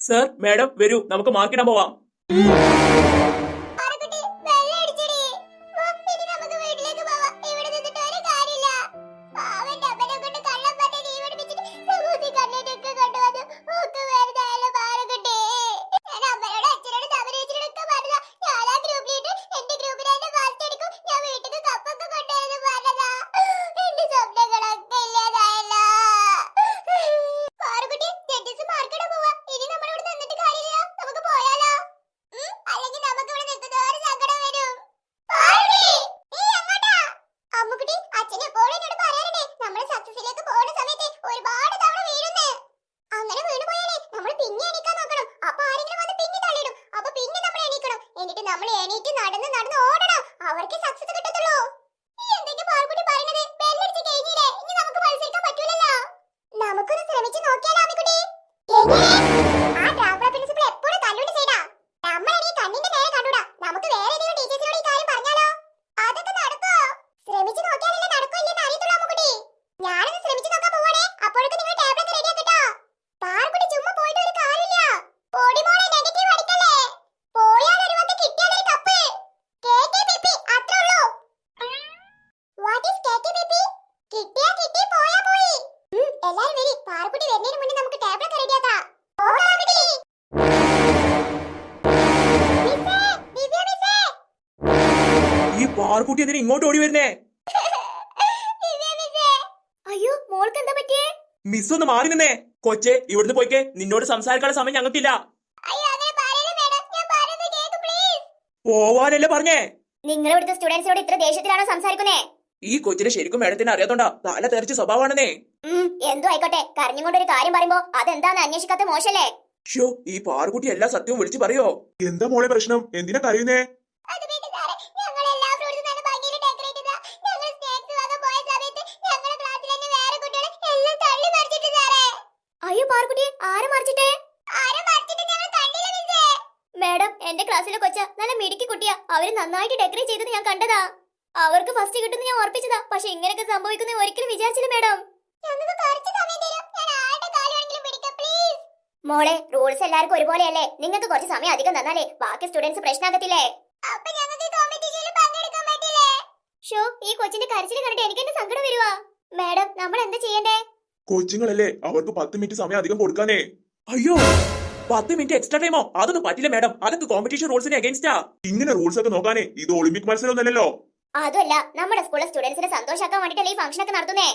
Sir madam വരൂ. നമുക്ക് മാർക്കിടാൻ പോവാം. എല്ലാരും വരി. പാർക്കുട്ടി വരുന്നതിന് മുന്നേ നമുക്ക് ടാബ്ലറ്റ് റെഡിയാക്കാം ഓ മിസ്സേ. ഈ പാർക്കുട്ടി എന്തിനാ ഇങ്ങോട്ട് ഓടി വരുന്നേ. അയ്യോ മോൾക്ക് എന്താ പറ്റിയേ? മിസ് ഒന്ന് മാറി നിന്നേ. കൊച്ചെ ഇവിടുന്ന് പോയിക്കേ. നിന്നോട് സംസാരിക്കാനുള്ള സമയം ഞങ്ങൾക്കില്ല. പോവാനല്ലേ പറഞ്ഞേ. നിങ്ങൾ ഇവിടുത്തെ സ്റ്റുഡൻസിനോട് ഇത്ര ദേഷ്യത്തിലാണോ സംസാരിക്കുന്നേ? ഈ കൊച്ചിനെ ശരിക്കും മേഡത്തിന് അറിയാത്തോണ്ടാ തല തെറിച്ച് സ്വഭാവമാണെന്നേ. എന്തോ ആയിക്കോട്ടെ. കരഞ്ഞുകൊണ്ട് ഒരു കാര്യം പറയുമ്പോ അതെന്താന്ന് അന്വേഷിക്കാത്ത മോശല്ലേ? ഷോ ഈ പാറുകുട്ടി എല്ലാ സത്യവും വിളിച്ചു പറയോ? എന്താ മോളെ പ്രശ്നം? എന്തിനാ കരയുന്നേ? അയ്യോ പാർക്കുട്ടി ആരെ മറിച്ചിട്ടേ? മാഡം എന്റെ ക്ലാസ്സിലെ കൊച്ച നല്ല മിടുക്കി കുട്ടിയാ. അവർ നന്നായിട്ട് ഡെക്കറേറ്റ് ചെയ്തത് ഞാൻ കണ്ടതാ. അവർക്ക് ഫസ്റ്റ് കിട്ടുന്ന ഞാൻ ഉറപ്പിച്ചതാ. പക്ഷെ ഇങ്ങനെയൊക്കെ സംഭവിക്കുന്ന ഒരിക്കലും വിചാരിച്ചില്ല മാഡം. മോളെ റൂൾസ് എല്ലാവർക്കും ഒരുപോലെയല്ലേ? നിങ്ങൾക്ക് കുറച്ച് സമയം അധികം തന്നാലേ ബാക്കി സ്റ്റുഡൻസ് പ്രശ്നമാകത്തില്ലേ അപ്പൊ ഞങ്ങൾക്ക് കോമ്പറ്റീഷനിൽ പങ്കെടുക്കാൻ പറ്റില്ലേ? ഷോ ഈ കൊച്ചിന്റെ കരച്ചിൽ കണ്ടിട്ട് എനിക്ക് എന്റെ സങ്കടം വരുവാ? മാഡം നമ്മൾ എന്താ ചെയ്യണ്ടേ? കൊച്ചുങ്ങളല്ലേ അവർക്ക് പത്ത് മിനിറ്റ് സമയം അധികം കൊടുക്കാനേ. അയ്യോ പത്ത് മിനിറ്റ് എക്സ്ട്രാ ടൈമോ അതൊന്നും പറ്റില്ല മാഡം. അതൊക്കെ കോമ്പറ്റീഷൻ റൂൾസിന് അഗേൻസ്റ്റാ ഇങ്ങനെ റൂൾസ് ഒക്കെ നോക്കാനേ ഇത് ഒളിമ്പിക് മത്സരമൊന്നുമല്ലല്ലോ അതുമല്ല നമ്മുടെ സ്കൂളിലെ സ്റ്റുഡൻസിനെ സന്തോഷാക്കാൻ വേണ്ടിട്ടല്ലേ ഈ ഫംഗ്ഷൻ ഒക്കെ നടത്തുന്നേ?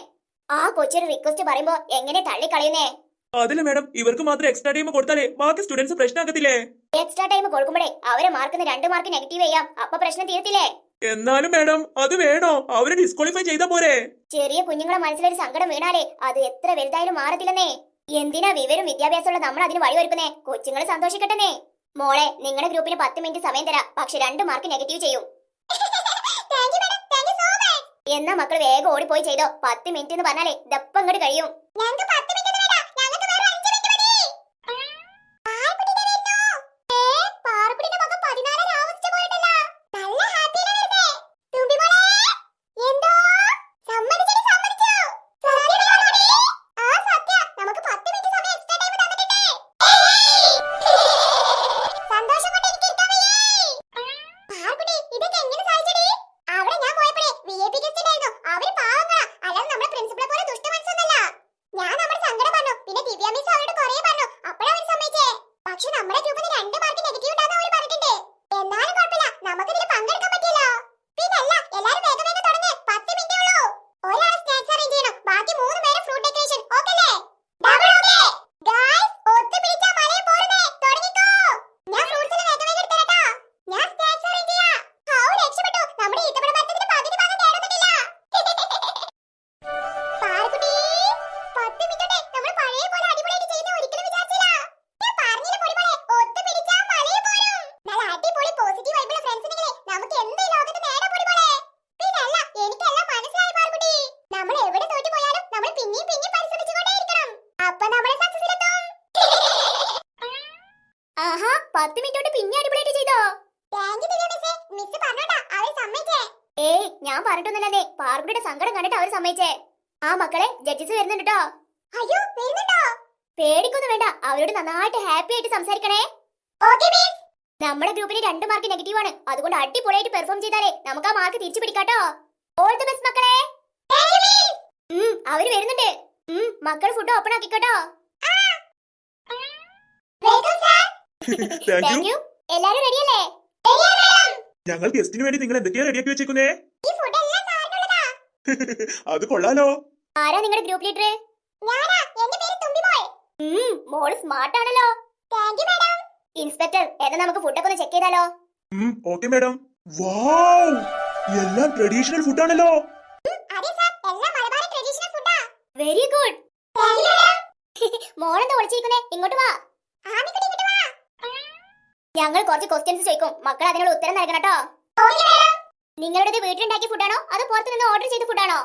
ആ കൊച്ചൊരു റിക്വസ്റ്റ് പറയുമ്പോ എങ്ങനെ തള്ളിക്കളയുന്നേ? അതില്ല മാഡം ഇവർക്ക് മാത്രം എക്സ്ട്രാ ടൈം കൊടുത്താലേ ബാക്കി സ്റ്റുഡൻസ് പ്രശ്നമാകത്തില്ലേ എക്സ്ട്രാ ടൈം കൊടുക്കുമ്പോഴേ അവരെ മാർക്കിന് രണ്ട് മാർക്ക് നെഗറ്റീവ് ചെയ്യാം. അപ്പൊ പ്രശ്നം തീർത്തില്ലേ എന്നാലും മാഡം അത് വേണോ? അവരെ ഡിസ്ക്വാളിഫൈ ചെയ്താ പോരെ? ചെറിയ കുഞ്ഞുങ്ങളെ മനസ്സിലൊരു സങ്കടം വീണാലേ അത് എത്ര വലുതായാലും മാറത്തില്ലെന്നേ. എന്തിനാ വിവരം വിദ്യാഭ്യാസമുള്ള നമ്മൾ അതിന് വഴിയൊരുക്കുന്നേ കൊച്ചുങ്ങൾ സന്തോഷിക്കട്ടെന്നേ. മോളെ നിങ്ങളുടെ ഗ്രൂപ്പിന് പത്ത് മിനിറ്റ് സമയം തരാം. പക്ഷെ രണ്ട് മാർക്ക് നെഗറ്റീവ് ചെയ്യും. എന്നാ മക്കൾ വേഗം ഓടിപ്പോയി ചെയ്തോ. പത്ത് മിനിറ്റ് എന്ന് പറഞ്ഞാലേ ദപ്പം ഇങ്ങോട്ട് കഴിയും. സന്തോഷം സങ്കടം കണ്ടിട്ട് അവർ സമ്മതിച്ചേ. ആ മക്കളെ ജഡ്ജസ് വരുന്നുണ്ട്? കേട്ടോ അയ്യോ വരുന്നുണ്ടോ? പേടിക്കൊന്നും വേണ്ട അവരോട് നന്നായിട്ട് ഹാപ്പി ആയിട്ട് സംസാരിക്കണേ. നമ്മുടെ ഗ്രൂപ്പിന് രണ്ട് മാർക്ക് നെഗറ്റീവ് ആണ്. അതുകൊണ്ട് അടിപൊളിയായിട്ട് പെർഫോം ചെയ്താലേ നമുക്ക് ആ മാർക്ക് തിരിച്ചു പിടിക്കാട്ടോ. ഓൾ ദി ബെസ്റ്റ് മക്കളെ. അവർ വരുന്നുണ്ട്. മക്കൾ ഫുഡ് ഓപ്പൺ ആക്കിക്കോട്ടോ. എല്ലാരും റെഡിയല്ലേ ഞങ്ങൾ ഗസ്റ്റിന് വേണ്ടി നിങ്ങൾ എന്തൊക്കെയാ റെഡിയാക്കി വെച്ചേക്കുന്നേ? അത് കൊള്ളാലോ. ആരാ നിങ്ങളുടെ ഗ്രൂപ്പ് ലീഡർ ഞാനാ എന്റെ പേര് തുമ്പി മോൾ മോൾ സ്മാർട്ട് ആണല്ലോ താങ്ക് യു മാഡം ഇൻസ്പെക്ടർ എന്നാ നമുക്ക് ഫുഡൊക്കെ ഒന്ന് ചെക്ക് ചെയ്താലോ? ഉം ഓക്കെ മാഡം വാവ് എല്ലാം ട്രഡീഷണൽ ഫുഡ് ഫുഡാണല്ലോ വെരി ഗുഡ് താങ്ക്യൂ മോൾ എന്താ ഒളിച്ചിരിക്കുന്നേ ഇങ്ങോട്ട് വാ. ആനിക്കേ ഇങ്ങോട്ട് വാ. ഞങ്ങൾ കുറച്ച് ക്വസ്റ്റ്യൻസ് ചോദിക്കും. മക്കൾ അതിനുള്ള ഉത്തരം നൽകണം കേട്ടോ. നിങ്ങളുടേത് വീട്ടിലുണ്ടാക്കിയ ഫുഡാണോ അതോ പുറത്തു നിന്ന് ഓർഡർ ചെയ്ത ഫുഡാണോ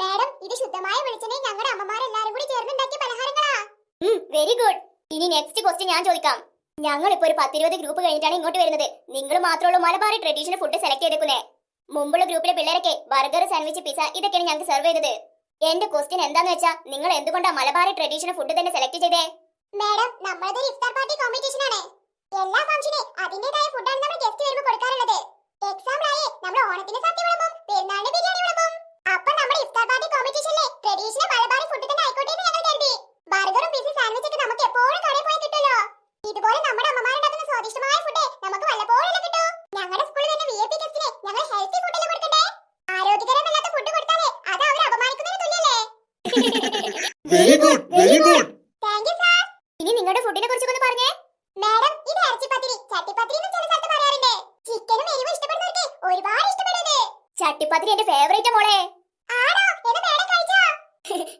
മാഡം ഇത് ശുദ്ധമായ വെളിച്ചെണ്ണ ഞങ്ങളുടെ അമ്മമാരെല്ലാരും കൂടി ചേർന്നുണ്ടാക്കിയ പലഹാരങ്ങളാ. വെരി ഗുഡ് ഇനി നെക്സ്റ്റ് ക്വസ്റ്റ്യൻ ഞാൻ ചോദിക്കാം. ഞങ്ങൾ ഇപ്പോൾ ഒരു പത്തിരുപത് ഗ്രൂപ്പ് കഴിഞ്ഞിട്ടാണ് ഇങ്ങോട്ട് വരുന്നത്. നിങ്ങൾ മാത്രമുള്ള മലബാറി ട്രഡീഷണൽ ഫുഡ് സെലക്ട് ചെയ്തേക്കുന്നേ. മുമ്പുള്ള ഗ്രൂപ്പിലെ പിള്ളേരൊക്കെ ബർഗർ സാൻഡ്വിച്ച് പിസ ഇതൊക്കെയാണ് ഞങ്ങൾക്ക് സെർവ് ചെയ്തത്. എന്റെ ക്വസ്റ്റ്യൻ എന്താന്ന് വെച്ചാ നിങ്ങൾ എന്തുകൊണ്ടാണ് മലബാറി ട്രഡീഷണൽ ഫുഡ് തന്നെ സെലക്ട് ചെയ്തേ? മാഡം നമ്മളതൊരു ഇഫ്താർ പാർട്ടി കോമ്പറ്റീഷൻ ആണ്. എല്ലാ ഫംഗ്ഷനും അതിന്റേതായ ഫുഡാണ് നമ്മൾ ഗസ്റ്റ് വരുമ്പോൾ കൊടുക്കാറുള്ളത്. നമ്മൾ ഓണത്തിന് സദ്യ വിളമ്പും പെരുന്നാളിന് ബിരിയാണി വിളമ്പും. അപ്പൊ നമ്മുടെ ഇഫ്താർ പാർട്ടി കോമ്പറ്റീഷനിലെ ട്രഡീഷണൽ മലബാറി ഫുഡ് തന്നെ ആയിക്കോട്ടെ എന്ന് ഞങ്ങൾ കരുതി. ബർഗറും പിസ സാൻഡ്വിച്ച് ഒക്കെ നമുക്ക് എപ്പോഴും കടയിൽ പോയി കിട്ടുമല്ലോ. ഇതുപോലെ നമ്മുടെ സ്വാദിഷ്ടമായ ഫുഡ് നമുക്ക് വല്ലപ്പോഴും കിട്ടൂ. ഞങ്ങളുടെ സ്കൂളിൽ തന്നെ വി ഐ പി ഗസ്റ്റിനെ ഞങ്ങൾ ഹെൽത്തി ഫുഡല്ലേ കൊടുക്കണ്ടേ ആരോഗ്യകരമല്ലാത്ത ഫുഡ് കൊടുത്താലേ അത് അവർ അപമാനിക്കുന്നതിന് തുല്യല്ലേ very good very good thank you sir ഇനി നിങ്ങളുടെ ഫുഡിനെ കുറിച്ച് ഒന്ന് പറഞ്ഞേ. മാഡം ഇത് ഇറച്ചിപ്പത്തിരി ചട്ടിപ്പത്തിരി എന്ന് ചില ഒരുപാട് ഇഷ്ടപ്പെടുന്നത്. ചട്ടിപ്പത്തിരി എന്റെ ഫേവറേറ്റ് മോളെ.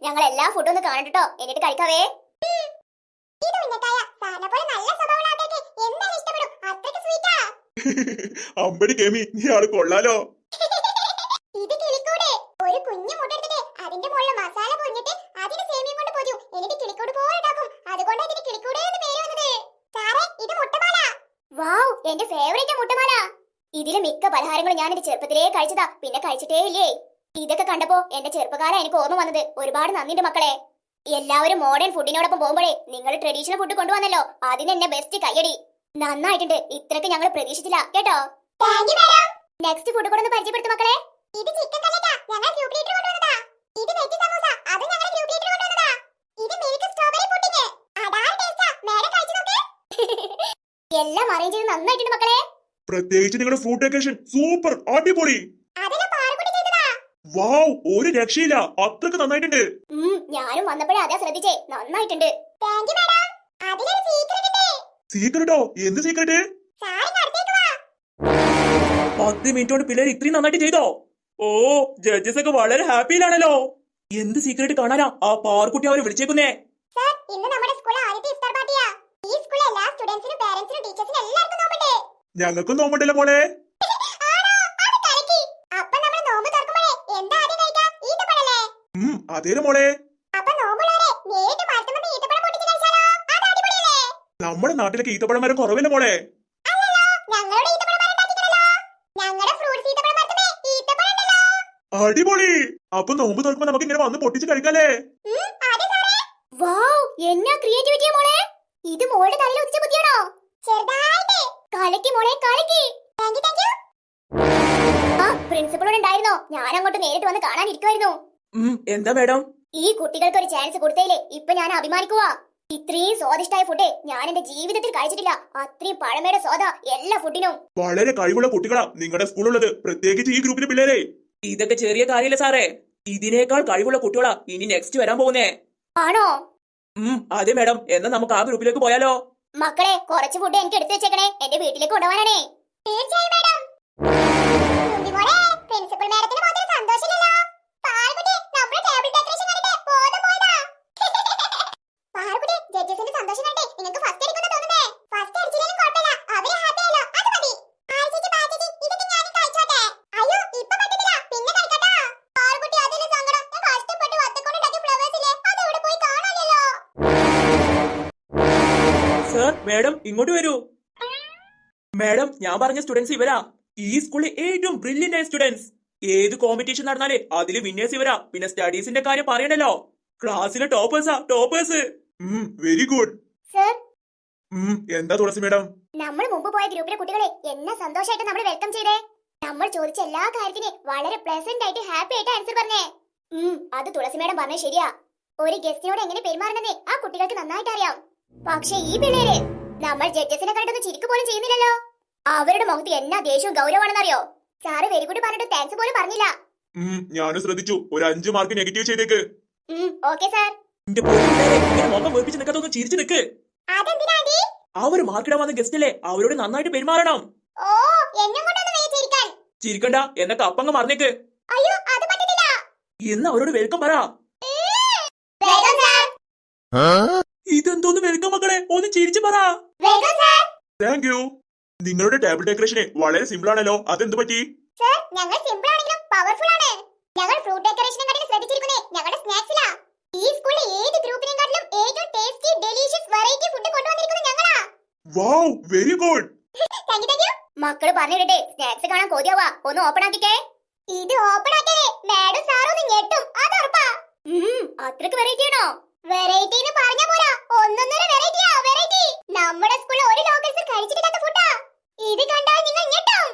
ഞങ്ങൾ എല്ലാ ഫുഡും ഒന്ന് കാണട്ടോ എന്നിട്ട് കഴിക്കാവേ. ഇത് ഉന്നക്കായ ആൾ പോലെ നല്ല സ്വഭാവമുള്ള ആൾക്കാർക്ക് എന്തായാലും ഇഷ്ടപ്പെടും അത്രയ്ക്ക് സ്വീറ്റാ അമ്പടി കെമി നീ ആൾ കൊള്ളാലോ ഇത് കിളിക്കൂട് ഒരു കുഞ്ഞു മുട്ട എടുത്തിട്ട് അതിന്റെ മുകളിൽ മസാല പൊഞ്ഞിട്ട് അതിന് സേമിയം കൊണ്ട് പൊതിയും എന്നിട്ട് കിളിക്കൂട് പോലെ ഉണ്ടാക്കും അതുകൊണ്ട് ഇതിന് കിളിക്കൂട് എന്ന് പേര് വന്നത് സാറേ ഇത് മുട്ടമാല വാവ് എന്റെ ഫേവറേറ്റ് മുട്ടമാല ഇതിലെ മിക്ക പലഹാരങ്ങളും ഞാൻ എന്റെ ചെറുപ്പത്തിലേ കഴിച്ചതാ. പിന്നെ കഴിച്ചിട്ടേ ഇല്ലേ ഇതൊക്കെ കണ്ടപ്പോ എന്റെ ചെറുപ്പകാലം എനിക്ക് ഓർമ്മ വന്നത് ഒരുപാട് നന്ദിന്റെ മക്കളെ. എല്ലാവരും മോഡേൺ ഫുഡിനോടൊപ്പം പോകുമ്പോഴേ നിങ്ങൾ ട്രഡീഷണൽ ഫുഡ് കൊണ്ടുവന്നല്ലോ. അതിന് എന്നെ ബെസ്റ്റ് കയ്യടി. നന്നായിട്ടുണ്ട്. ഇത്രക്ക് ഞങ്ങൾ പ്രതീക്ഷിച്ചില്ല. കേട്ടോ? നെക്സ്റ്റ് ഫുഡ് കൂടെ ഒന്ന് പരിചയപ്പെടുത്തു മക്കളെ. ഇത് ചിക്കൻ ഞങ്ങൾ ഗ്രൂപ്പ് ലീഡർ കൊണ്ടുവന്നതാ. ഇത് വെജ് സമൂസ. അത് ഞങ്ങൾ ഗ്രൂപ്പ് ലീഡർ കൊണ്ടുവന്നതാ. ഇത് മിൽക്ക് സ്ട്രോബെറി പുഡിംഗ് അടാർ ടേസ്റ്റാ മേഡം കഴിച്ചു നോക്ക്. എല്ലാം അറേഞ്ച് ചെയ്ത് നന്നായിട്ടുണ്ട് മക്കളെ. പ്രത്യേകിച്ച് നിങ്ങളുടെ ഫുഡ് ഡെക്കറേഷൻ സൂപ്പർ അടിപൊളി. വാവ് ഒരു രക്ഷയില്ല. അത്രയ്ക്ക് നന്നായിട്ടുണ്ട്. ഞാനും വന്നപ്പോഴേ അതാ ശ്രദ്ധിച്ചേ. നന്നായിട്ടുണ്ട്. സീക്രട്ട് എന്ത് സീക്രട്ട് പത്ത് മിനിറ്റ് കൊണ്ട് പിള്ളേർ ഇത്രയും നന്നായിട്ട് ചെയ്തോ? ഓ ജഡ്ജസ് ഒക്കെ വളരെ ഹാപ്പിയിലാണല്ലോ. എന്ത് സീക്രട്ട് കാണാനാ? ആ പാർക്കുട്ടി അവരെ വിളിച്ചേക്കുന്നേ. ഇന്ന് നമ്മുടെ സ്കൂളിൽ ആദ്യത്തെ ഇഫ്താർ പാർട്ടിയാ ഈ സ്കൂളിലെ എല്ലാ സ്റ്റുഡൻസിനും പേരൻസിനും ടീച്ചേഴ്സിനും എല്ലാവർക്കും ഞങ്ങൾക്കും നോമ്പുണ്ടല്ലോ മോളെ. ഉം അതേലെ മോളെ. നമ്മുടെ നാട്ടിലൊക്കെ ഈത്തപ്പഴം വരെ കുറവില്ല മോളെ. അടിപൊളി. അപ്പൊ നോമ്പ് തുറക്കുമ്പോ നമുക്ക് ഇങ്ങനെ വന്ന് പൊട്ടിച്ച് കഴിക്കാലേ എന്നാ ക്രിയേറ്റിവിറ്റിയാ മോളെ? ഇത് മോളുടെ തലയിൽ ഉച്ച ബുദ്ധിയാണോ? ചെറുതായിട്ട് കലക്കി മോളെ കലക്കി. താങ്ക് യു താങ്ക് യു ആ പ്രിൻസിപ്പളോട് ഉണ്ടായിരുന്നോ. ഞാൻ അങ്ങോട്ട് നേരിട്ട് വന്ന് കാണാൻ ഇരിക്കുവായിരുന്നു. എന്താ മേഡം? ഈ കുട്ടികൾക്ക് ഒരു ചാൻസ് കൊടുത്തതിലേ ഇപ്പൊ ഞാൻ അഭിമാനിക്കുവാ. ഇത്രയും സ്വാദിഷ്ടായ ഫുഡ് ഞാൻ എന്റെ ജീവിതത്തിൽ കഴിച്ചിട്ടില്ല. അത്രയും പഴമയുടെ സ്വാദ എല്ലാ ഫുഡിനും വളരെ കഴിവുള്ള കുട്ടികളാ നിങ്ങളുടെ സ്കൂളുള്ളത് പ്രത്യേകിച്ച് ഈ ഗ്രൂപ്പിലെ പിള്ളേരെ. ഇതൊക്കെ ചെറിയ കാര്യമില്ല സാറേ? ഇതിനേക്കാൾ കഴിവുള്ള കുട്ടികളാ ഇനി നെക്സ്റ്റ് വരാൻ പോകുന്നേ. ആണോ? ഉം അതെ മേഡം. എന്നാ നമുക്ക് ആ ഗ്രൂപ്പിലേക്ക് പോയാലോ? മക്കളെ കുറച്ച് ഫുഡ് എനിക്ക് എടുത്തു വെച്ചേക്കണേ. എന്റെ വീട്ടിലേക്ക് കൊണ്ടുപോകാനാണേ. തീർച്ചയായും മാഡം. പ്രിൻസിപ്പൽ മാഡത്തിന് മാത്രം സന്തോഷമില്ലല്ലോ. സർ മേഡം ഇങ്ങോട്ട് വരൂ. മാഡം ഞാൻ പറഞ്ഞ സ്റ്റുഡൻസ് ഇവരാ. ഈ സ്കൂളിലെ ഏറ്റവും ബ്രില്യന്റ് ആയ സ്റ്റുഡൻസ് ഏത് കോമ്പറ്റീഷൻ നടന്നാലേ അതിൽ വിന്നേഴ്സ് ഇവരാ. പിന്നെ സ്റ്റഡീസിന്റെ കാര്യം പറയണല്ലോ. ക്ലാസ്സിലെ ടോപ്പേഴ്സാ ടോപ്പേഴ്സ് വെരി ഗുഡ് എന്താ തുളസി മേഡം നമ്മൾ മുമ്പ് പോയ ഗ്രൂപ്പിലെ കുട്ടികളെ എന്ന സന്തോഷമായിട്ട് നമ്മൾ വെൽക്കം ചെയ്തേ? നമ്മൾ ചോദിച്ച എല്ലാ കാര്യത്തിനും വളരെ പ്ലസന്റ് ആയിട്ട് ഹാപ്പി ആയിട്ട് ആൻസർ പറഞ്ഞേ. അത് തുളസി മേഡം പറഞ്ഞ ശരിയാ. ഒരു ഗസ്റ്റിനോട് എങ്ങനെ പെരുമാറണമെന്നേ ആ കുട്ടികൾക്ക് നന്നായിട്ട് അറിയാം പക്ഷേ ഈ പിള്ളേര് നമ്മൾ ജഡ്ജസിനെ കണ്ടൊന്നും ചിരിക്കു പോലും ചെയ്യുന്നില്ലല്ലോ. അവരുടെ മുഖത്ത് എന്നാ ദേഷ്യവും ഗൗരവമാണെന്നറിയോ? സാറ് വെരി ഗുഡ് പറഞ്ഞിട്ട് താങ്ക്സ് പോലും പറഞ്ഞില്ല. ഞാനും ശ്രദ്ധിച്ചു. ഒരു അഞ്ചു മാർക്ക് നെഗറ്റീവ് ചെയ്തേക്ക്. ഓക്കെ സാർ മുഖം വീർപ്പിച്ച് നിൽക്കാത്തൊന്ന് ചിരിച്ചു നിൽക്ക്. അവർ മാർക്കിടാൻ വന്ന ഗസ്റ്റ് അല്ലേ അവരോട് നന്നായിട്ട് പെരുമാറണം. ഓ എന്നെ കൊണ്ടൊന്ന് ചിരിക്കണ്ട എന്നൊക്കെ അപ്പങ്ങ് മറന്നേക്ക്. അയ്യോ അത് പറ്റത്തില്ല. എന്ന് അവരോട് വെൽക്കം പറ. വേഗം സാർ ഇതെന്തോന്ന് വെൽക്കം മക്കളെ ഒന്ന് ചിരിച്ചു പറ. വേഗം സാർ താങ്ക് യു നിങ്ങളുടെ ടേബിൾ ഡെക്കറേഷനെ വളരെ സിമ്പിൾ ആണല്ലോ. അതെന്ത് പറ്റി? സർ ഞങ്ങൾ സിമ്പിൾ ആണെങ്കിലും പവർഫുൾ ആണ്. ഞങ്ങൾ ഫ്രൂട്ട് ഡെക്കറേഷനെ കാട്ടിലും ശ്രദ്ധിച്ചിരിക്കുന്നേ ഞങ്ങളുടെ സ്നാക്സിലാ ഈ സ്കൂളിലെ ഏത് ഗ്രൂപ്പിനെക്കാട്ടിലും ഏറ്റവും ടേസ്റ്റി ഡെലീഷ്യസ് വെറൈറ്റി ഫുഡ് കൊണ്ടുവന്നിരിക്കുന്നത് ഞങ്ങളാ. Wow very good thank you മക്കൾ പറഞ്ഞിടട്ടെ സ്നാക്സ് കാണാൻ കൊതിയാവാ. ഒന്ന് ഓപ്പൺ ആക്കിക്കേ. ഇത് ഓപ്പൺ ആക്കിയാലേ മാഡം സാറും ഞെട്ടും. അത് ഉറപ്പാ. അത്രയ്ക്ക് വെറൈറ്റി ആണോ? വെറൈറ്റി എന്ന് പറഞ്ഞ പോരാ. ഒന്നൊന്നര വെറൈറ്റിയാ നമ്മുടെ സ്കൂളിൽ ഒരു ലോക്കൽസും കഴിച്ചിട്ടില്ലാത്ത ഫുഡാ ഇത് കണ്ടാൽ നിങ്ങൾ ഞെട്ടും.